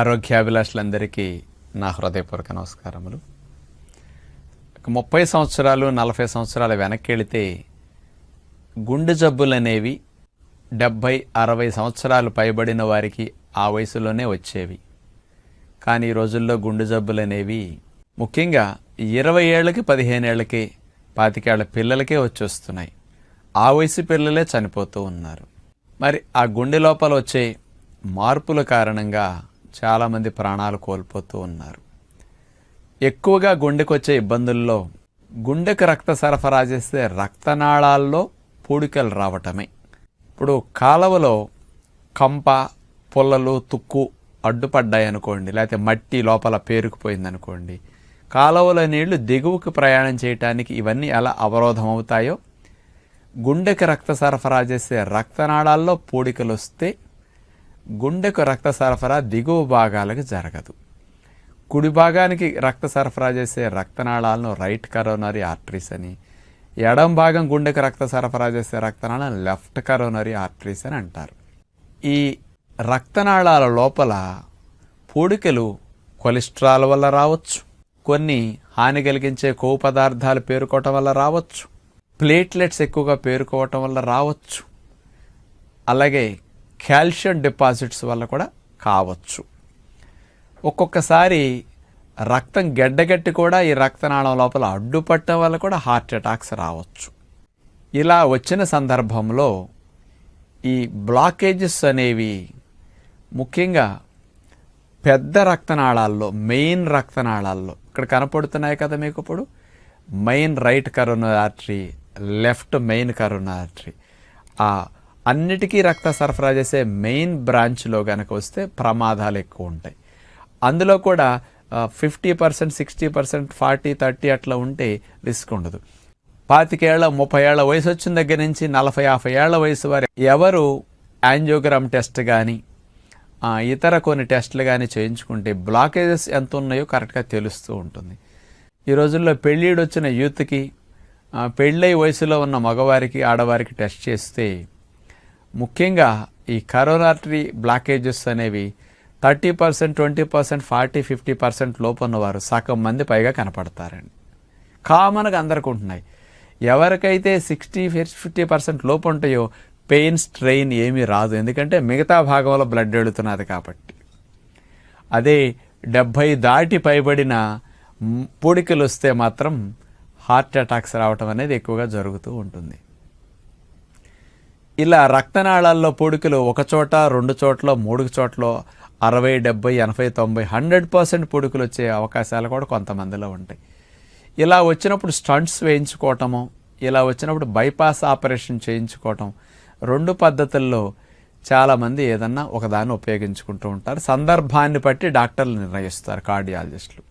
ఆరోగ్యాభిలాషులందరికీ నా హృదయపూర్వక నమస్కారములు. ఒక ముప్పై సంవత్సరాలు నలభై సంవత్సరాల వెనక్కి వెళితే గుండె జబ్బులు అనేవి డెబ్భై అరవై సంవత్సరాలు పైబడిన వారికి ఆ వయసులోనే వచ్చేవి. కానీ ఈ రోజుల్లో గుండె జబ్బులు అనేవి ముఖ్యంగా ఇరవై ఏళ్ళకి పదిహేను ఏళ్ళకి పాతికేళ్ళ పిల్లలకే వచ్చేస్తున్నాయి. ఆ వయసు పిల్లలే చనిపోతూ ఉన్నారు. మరి ఆ గుండె లోపల వచ్చే మార్పుల కారణంగా చాలామంది ప్రాణాలు కోల్పోతూ ఉన్నారు. ఎక్కువగా గుండెకు వచ్చే ఇబ్బందుల్లో గుండెకు రక్త సరఫరా చేస్తే రక్తనాళాల్లో పూడికలు రావటమే. ఇప్పుడు కాలవలో కంప పుల్లలు తుక్కు అడ్డుపడ్డాయి అనుకోండి లేకపోతే మట్టి లోపల పేరుకుపోయింది అనుకోండి కాలువలో నీళ్ళు దిగువకు ప్రయాణం చేయటానికి ఇవన్నీ ఎలా అవరోధం అవుతాయో గుండెకు రక్త సరఫరా చేసే రక్తనాళాల్లో పూడికలు వస్తే గుండెకు రక్త సరఫరా దిగువ భాగాలకు జరగదు. కుడి భాగానికి రక్త సరఫరా చేసే రక్తనాళాలను రైట్ కరోనరీ ఆర్టరీస్ అని ఎడం భాగం గుండెకు రక్త సరఫరా చేసే రక్తనాళాలను లెఫ్ట్ కరోనరీ ఆర్టరీస్ అని అంటారు. ఈ రక్తనాళాల లోపల పూడికలు కొలెస్ట్రాల్ వల్ల రావచ్చు కొన్ని హాని కలిగించే కొవ్వు పదార్థాలు పేరుకోవటం వల్ల రావచ్చు ప్లేట్లెట్స్ ఎక్కువగా పేరుకోవటం వల్ల రావచ్చు. అలాగే కాల్షియం డిపాజిట్స్ వల్ల కూడా కావచ్చు. ఒక్కొక్కసారి రక్తం గెడ్డగట్టి కూడా ఈ రక్తనాళం లోపల అడ్డుపట్టడం వల్ల కూడా హార్ట్ అటాక్స్ రావచ్చు. ఇలా వచ్చిన సందర్భంలో ఈ బ్లాకేజెస్ అనేవి ముఖ్యంగా పెద్ద రక్తనాళాల్లో మెయిన్ రక్తనాళాల్లో ఇక్కడ కనపడుతున్నాయి కదా మీకు ఇప్పుడు? Main right coronary artery left main coronary artery. ఆ అన్నిటికీ రక్త సరఫరా చేసే మెయిన్ బ్రాంచ్లో కనుక వస్తే ప్రమాదాలు ఎక్కువ ఉంటాయి. అందులో కూడా fifty percent sixty percent forty thirty అట్లా ఉంటే రిస్క్ ఉండదు. పాతికేళ్ళ ముప్పై ఏళ్ళ వయసు వచ్చిన దగ్గర నుంచి నలభై యాభై ఏళ్ళ వయసు వారు ఎవరు యాంజియోగ్రామ్ టెస్ట్ కానీ ఇతర కొన్ని టెస్టులు కానీ చేయించుకుంటే బ్లాకేజెస్ ఎంత ఉన్నాయో కరెక్ట్గా తెలుస్తూ ఉంటుంది. ఈ రోజుల్లో పెళ్ళిడు వచ్చిన యూత్కి పెళ్ళై వయసులో ఉన్న మగవారికి ఆడవారికి టెస్ట్ చేస్తే ముఖ్యంగా ఈ కరోనాటరీ బ్లాకేజెస్ అనేవి thirty percent twenty percent forty fifty percent లోపు ఉన్నవారు సగం మంది పైగా కనపడతారండి. కామన్గా అందరికి ఉంటున్నాయి. ఎవరికైతే సిక్స్టీ ఫిఫ్టీ పర్సెంట్ లోపు ఉంటాయో పెయిన్ స్ట్రెయిన్ ఏమీ రాదు. ఎందుకంటే మిగతా భాగంలో బ్లడ్ వెళుతున్నది కాబట్టి. అదే డెబ్భై దాటి పైబడిన పూడికలు వస్తే మాత్రం హార్ట్ అటాక్స్ రావటం అనేది ఎక్కువగా జరుగుతూ ఉంటుంది. ఇలా రక్తనాళాల్లో పూడికలు ఒక చోట రెండు చోట్ల మూడు చోట్ల అరవై డెబ్బై ఎనభై తొంభై హండ్రెడ్ పర్సెంట్ పూడికలు వచ్చే అవకాశాలు కూడా కొంతమందిలో ఉంటాయి. ఇలా వచ్చినప్పుడు స్టంట్స్ వేయించుకోవటము ఇలా వచ్చినప్పుడు బైపాస్ ఆపరేషన్ చేయించుకోవటం రెండు పద్ధతుల్లో చాలామంది ఏదన్నా ఒకదాన్ని ఉపయోగించుకుంటూ ఉంటారు. సందర్భాన్ని బట్టి డాక్టర్లు నిర్ణయిస్తారు కార్డియాలజిస్టులు.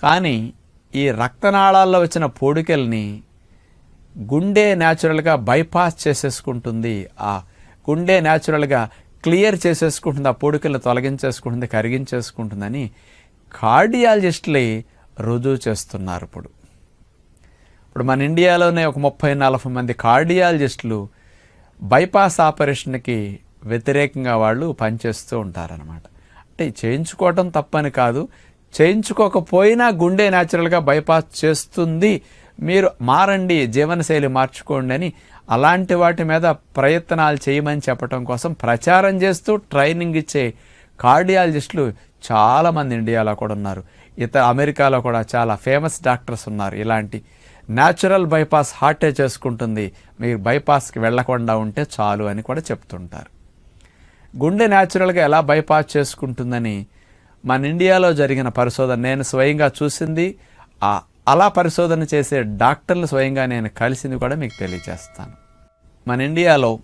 కానీ ఈ రక్తనాళాల్లో వచ్చిన పూడికల్ని గుండె న్యాచురల్గా బైపాస్ చేసేసుకుంటుంది. ఆ గుండె న్యాచురల్గా క్లియర్ చేసేసుకుంటుంది. ఆ పొడుకలు తొలగించేసుకుంటుంది కరిగించేసుకుంటుందని కార్డియాలజిస్టులే రుజువు చేస్తున్నారు ఇప్పుడు. ఇప్పుడు మన ఇండియాలోనే ఒక ముప్పై నలభై మంది కార్డియాలజిస్టులు బైపాస్ ఆపరేషన్కి వ్యతిరేకంగా వాళ్ళు పనిచేస్తూ ఉంటారనమాట అంటే చేయించుకోవటం తప్పని కాదు. చేయించుకోకపోయినా గుండె న్యాచురల్గా బైపాస్ చేస్తుంది. మీరు మారండి జీవనశైలి మార్చుకోండి అని అలాంటి వాటి మీద ప్రయత్నాలు చేయమని చెప్పడం కోసం ప్రచారం చేస్తూ ట్రైనింగ్ ఇచ్చే కార్డియాలజిస్టులు చాలామంది ఇండియాలో కూడా ఉన్నారు. ఇతర అమెరికాలో కూడా చాలా ఫేమస్ డాక్టర్స్ ఉన్నారు. ఇలాంటి న్యాచురల్ బైపాస్ హార్టే చేసుకుంటుంది. మీరు బైపాస్కి వెళ్ళకుండా ఉంటే చాలు అని కూడా చెప్తుంటారు. గుండె న్యాచురల్గా ఎలా బైపాస్ చేసుకుంటుందని మన ఇండియాలో జరిగిన పరిశోధన నేను స్వయంగా చూసింది. ఆ అలా పరిశోధన చేసే డాక్టర్లు స్వయంగా నేను కలిసింది కూడా మీకు తెలియజేస్తాను. మన ఇండియాలో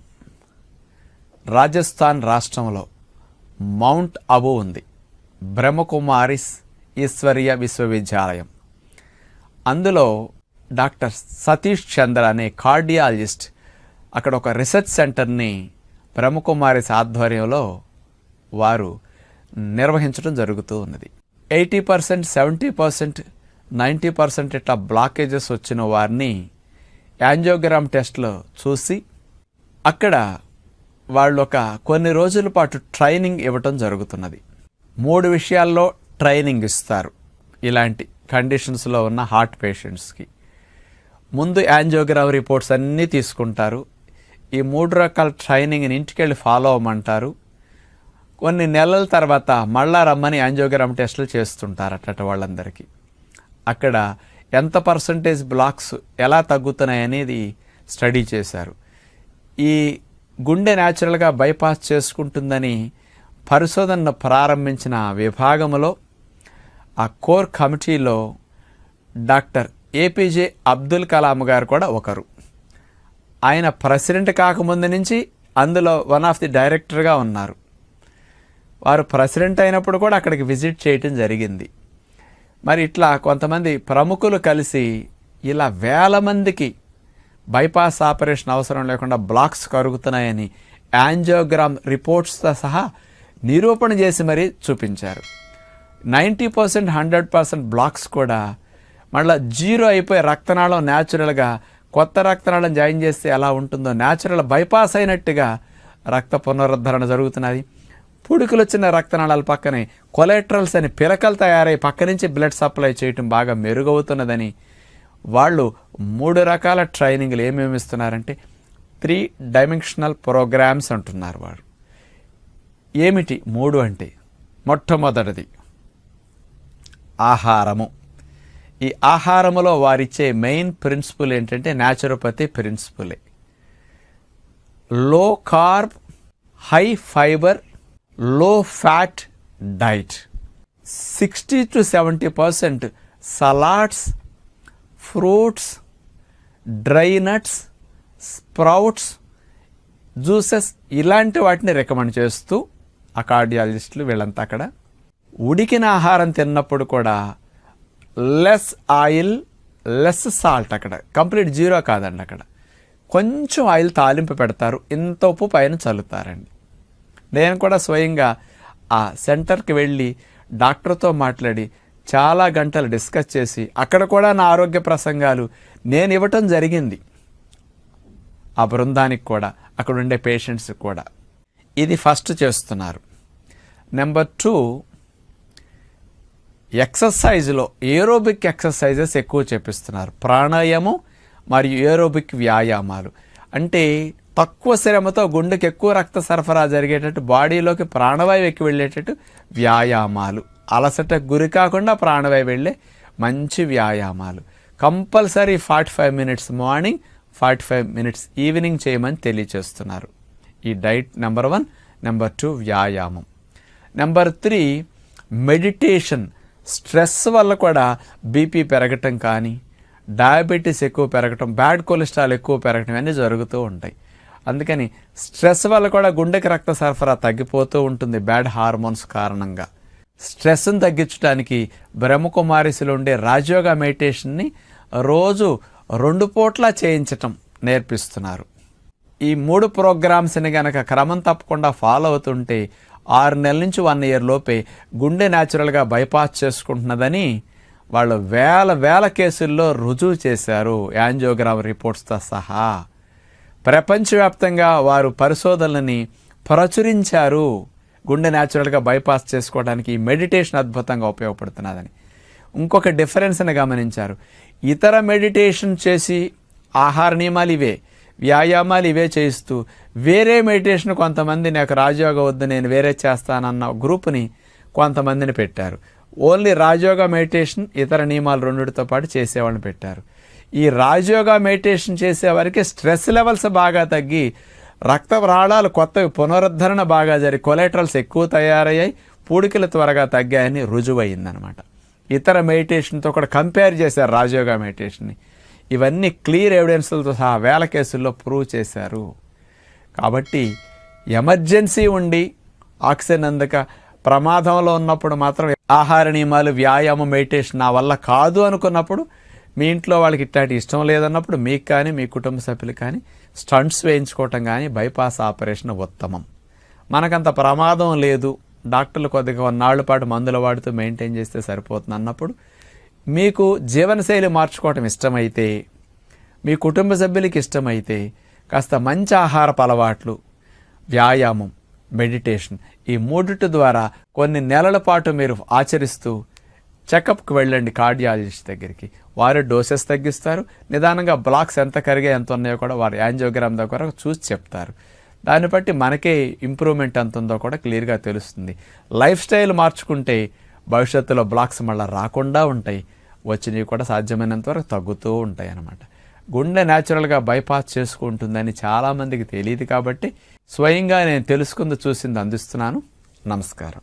రాజస్థాన్ రాష్ట్రంలో మౌంట్ అబు ఉంది. బ్రహ్మకుమారిస్ ఈశ్వరీయ విశ్వవిద్యాలయం. అందులో డాక్టర్ సతీష్ చంద్ర అనే కార్డియాలజిస్ట్ అక్కడ ఒక రీసెర్చ్ సెంటర్ని బ్రహ్మకుమారిస్ ఆధ్వర్యంలో వారు నిర్వహించడం జరుగుతూ ఉన్నది. Eighty percent seventy percent ninety percent ఇట్లా బ్లాకేజెస్ వచ్చిన వారిని యాంజియోగ్రామ్ టెస్ట్లో చూసి అక్కడ వాళ్ళు ఒక కొన్ని రోజుల పాటు ట్రైనింగ్ ఇవ్వటం జరుగుతున్నది. మూడు విషయాల్లో ట్రైనింగ్ ఇస్తారు. ఇలాంటి కండిషన్స్లో ఉన్న హార్ట్ పేషెంట్స్కి. ముందు యాంజియోగ్రామ్ రిపోర్ట్స్ అన్నీ తీసుకుంటారు. ఈ మూడు రకాల ట్రైనింగ్ని ఇంటికెళ్ళి ఫాలో అవ్వమంటారు. కొన్ని నెలల తర్వాత మళ్ళా రమ్మని యాంజియోగ్రామ్ టెస్టులు చేస్తుంటారు అట్ట వాళ్ళందరికీ. అక్కడ ఎంత పర్సంటేజ్ బ్లాక్స్ ఎలా తగ్గుతున్నాయి అనేది స్టడీ చేశారు. ఈ గుండె న్యాచురల్గా బైపాస్ చేసుకుంటుందని పరిశోధనను ప్రారంభించిన విభాగంలో ఆ కోర్ కమిటీలో డాక్టర్ ఏపీజే అబ్దుల్ కలాం గారు కూడా ఒకరు. ఆయన ప్రెసిడెంట్ కాకముందు నుంచి అందులో వన్ ఆఫ్ ది డైరెక్టర్గా ఉన్నారు. వారు ప్రెసిడెంట్ అయినప్పుడు కూడా అక్కడికి విజిట్ చేయటం జరిగింది. మరి ఇట్లా కొంతమంది ప్రముఖులు కలిసి ఇలా వేల మందికి బైపాస్ ఆపరేషన్ అవసరం లేకుండా బ్లాక్స్ కరుగుతున్నాయని యాంజియోగ్రామ్ రిపోర్ట్స్తో సహా నిరూపణ చేసి మరీ చూపించారు. Ninety percent hundred percent blocks కూడా మళ్ళీ జీరో అయిపోయి రక్తనాళం న్యాచురల్గా కొత్త రక్తనాళం జాయిన్ చేస్తే ఎలా ఉంటుందో న్యాచురల్ బైపాస్ అయినట్టుగా రక్త పునరుద్ధరణ జరుగుతున్నది. పుడుకులు వచ్చిన రక్తనాళాల పక్కనే కొలెట్రల్స్ అని పిలకలు తయారై పక్క నుంచి బ్లడ్ సప్లై చేయటం బాగా మెరుగవుతున్నదని వాళ్ళు మూడు రకాల ట్రైనింగ్లు ఏమేమి ఇస్తున్నారంటే త్రీ డైమెన్షనల్ ప్రోగ్రామ్స్ అంటున్నారు వాడు ఏమిటి మూడు అంటే? మొట్టమొదటిది ఆహారము. ఈ ఆహారములో వారిచ్చే మెయిన్ ప్రిన్సిపల్ ఏంటంటే naturopathy ప్రిన్సిపలే. Low carb high fibre low fat diet sixty to seventy percent salads fruits dry nuts sprouts juices ఇలాంటి వాటిని రికమెండ్ చేస్తూ ఆ కార్డియాలజిస్టులు వీళ్ళంతా అక్కడ ఉడికిన ఆహారం తిన్నప్పుడు కూడా లెస్ ఆయిల్ లెస్ సాల్ట్ అక్కడ. కంప్లీట్ జీరో కాదండి అక్కడ. కొంచెం ఆయిల్ తాలింపు పెడతారు. ఇంత ఉప్పు పైన చల్లుతారండి. నేను కూడా స్వయంగా ఆ సెంటర్కి వెళ్ళి డాక్టర్తో మాట్లాడి చాలా గంటలు డిస్కస్ చేసి అక్కడ కూడా నా ఆరోగ్య ప్రసంగాలు నేను ఇవ్వటం జరిగింది. ఆ బృందానికి కూడా అక్కడ ఉండే పేషెంట్స్ కూడా. ఇది ఫస్ట్ చేస్తున్నారు. నెంబర్ టూ ఎక్సర్సైజ్లో ఏరోబిక్ ఎక్సర్సైజెస్ ఎక్కువ చేపిస్తున్నారు. ప్రాణాయామం మరియు ఏరోబిక్ వ్యాయామాలు. అంటే తక్కువ శ్రమతో గుండెకి ఎక్కువ రక్త సరఫరా జరిగేటట్టు బాడీలోకి ప్రాణవాయువు ఎక్కి వెళ్ళేటట్టు వ్యాయామాలు. అలసట గురి కాకుండా ప్రాణవాయువు వెళ్ళే మంచి వ్యాయామాలు. Compulsory forty five minutes morning forty five minutes evening చేయమని తెలియచేస్తున్నారు. ఈ diet number one. Number two వ్యాయామం. Number three meditation. స్ట్రెస్ వల్ల కూడా బీపీ పెరగటం కానీ డయాబెటీస్ ఎక్కువ పెరగటం బ్యాడ్ కొలెస్ట్రాల్ ఎక్కువ పెరగటం అన్నీ జరుగుతూ ఉంటాయి. అందుకని స్ట్రెస్ వల్ల కూడా గుండెకి రక్త సరఫరా తగ్గిపోతూ ఉంటుంది బ్యాడ్ హార్మోన్స్ కారణంగా. స్ట్రెస్ని తగ్గించడానికి బ్రహ్మకుమారిసులు ఉండే రాజయోగ మెడిటేషన్ని రోజు రెండు పూట్ల చేయించటం నేర్పిస్తున్నారు. ఈ మూడు ప్రోగ్రామ్స్ని గనక క్రమం తప్పకుండా ఫాలో అవుతుంటే ఆరు నెలల నుంచి వన్ ఇయర్ లోపే గుండె న్యాచురల్గా బైపాస్ చేసుకుంటున్నదని వాళ్ళు వేల వేల కేసుల్లో రుజువు చేశారు యాంజియోగ్రామ్ రిపోర్ట్స్తో సహా. ప్రపంచవ్యాప్తంగా వారు పరిశోధనలని ప్రచురించారు. గుండె న్యాచురల్గా బైపాస్ చేసుకోవడానికి ఈ మెడిటేషన్ అద్భుతంగా ఉపయోగపడుతున్నదని. ఇంకొక డిఫరెన్స్ని గమనించారు. ఇతర మెడిటేషన్ చేసి ఆహార నియమాలు ఇవే వ్యాయామాలు ఇవే చేయిస్తూ వేరే మెడిటేషన్ కొంతమంది నాకు రాజయోగ వద్దు నేను వేరే చేస్తానన్న గ్రూప్ని కొంతమందిని పెట్టారు. ఓన్లీ రాజయోగ మెడిటేషన్ ఇతర నియమాలు రెండుతో పాటు చేసేవాళ్ళని పెట్టారు. ఈ రాజయోగ మెడిటేషన్ చేసేవారికి స్ట్రెస్ లెవెల్స్ బాగా తగ్గి రక్త రాళాలు కొత్తవి పునరుద్ధరణ బాగా జరిగి కొలెట్రల్స్ ఎక్కువ తయారయ్యాయి పూడికలు త్వరగా తగ్గాయని రుజువయిందనమాట ఇతర మెడిటేషన్తో కూడా కంపేర్ చేశారు రాజయోగా మెడిటేషన్ని ఇవన్నీ క్లియర్ ఎవిడెన్స్లతో సహా వేల కేసుల్లో ప్రూవ్ చేశారు. కాబట్టి ఎమర్జెన్సీ ఉండి ఆక్సిజన్ అందక ప్రమాదంలో ఉన్నప్పుడు మాత్రం ఆహార నియమాలు వ్యాయామం మెడిటేషన్ నా వల్ల కాదు అనుకున్నప్పుడు మీ ఇంట్లో వాళ్ళకి ఇట్లాంటి ఇష్టం లేదన్నప్పుడు మీకు కానీ మీ కుటుంబ సభ్యులు కానీ స్టంట్స్ వేయించుకోవటం కానీ బైపాస్ ఆపరేషన్ ఉత్తమం. మనకంత ప్రమాదం లేదు. డాక్టర్లు కొద్దిగా కొన్నాళ్ళ పాటు మందులు వాడుతూ మెయింటైన్ చేస్తే సరిపోతుంది అన్నప్పుడు మీకు జీవనశైలి మార్చుకోవటం ఇష్టమైతే మీ కుటుంబ సభ్యులకి ఇష్టమైతే కాస్త మంచి ఆహారపు అలవాట్లు వ్యాయామం మెడిటేషన్ ఈ మూడిటి ద్వారా కొన్ని నెలల పాటు మీరు ఆచరిస్తూ చెకప్కి వెళ్ళండి కార్డియాలజిస్ట్ దగ్గరికి. వారు డోసెస్ తగ్గిస్తారు. నిదానంగా బ్లాక్స్ ఎంత కరిగా ఎంత ఉన్నాయో కూడా వారు యాంజియోగ్రామ్ దగ్గర చూసి చెప్తారు. దాన్ని బట్టి మనకే ఇంప్రూవ్మెంట్ ఎంత ఉందో కూడా క్లియర్గా తెలుస్తుంది. లైఫ్ స్టైల్ మార్చుకుంటే భవిష్యత్తులో బ్లాక్స్ మళ్ళీ రాకుండా ఉంటాయి. వచ్చినవి కూడా సాధ్యమైనంత వరకు తగ్గుతూ ఉంటాయి అన్నమాట. గుండె న్యాచురల్గా బైపాస్ చేసుకుంటుందని చాలామందికి తెలియదు కాబట్టి స్వయంగా నేను తెలుసుకుంది చూసింది అందిస్తున్నాను. నమస్కారం.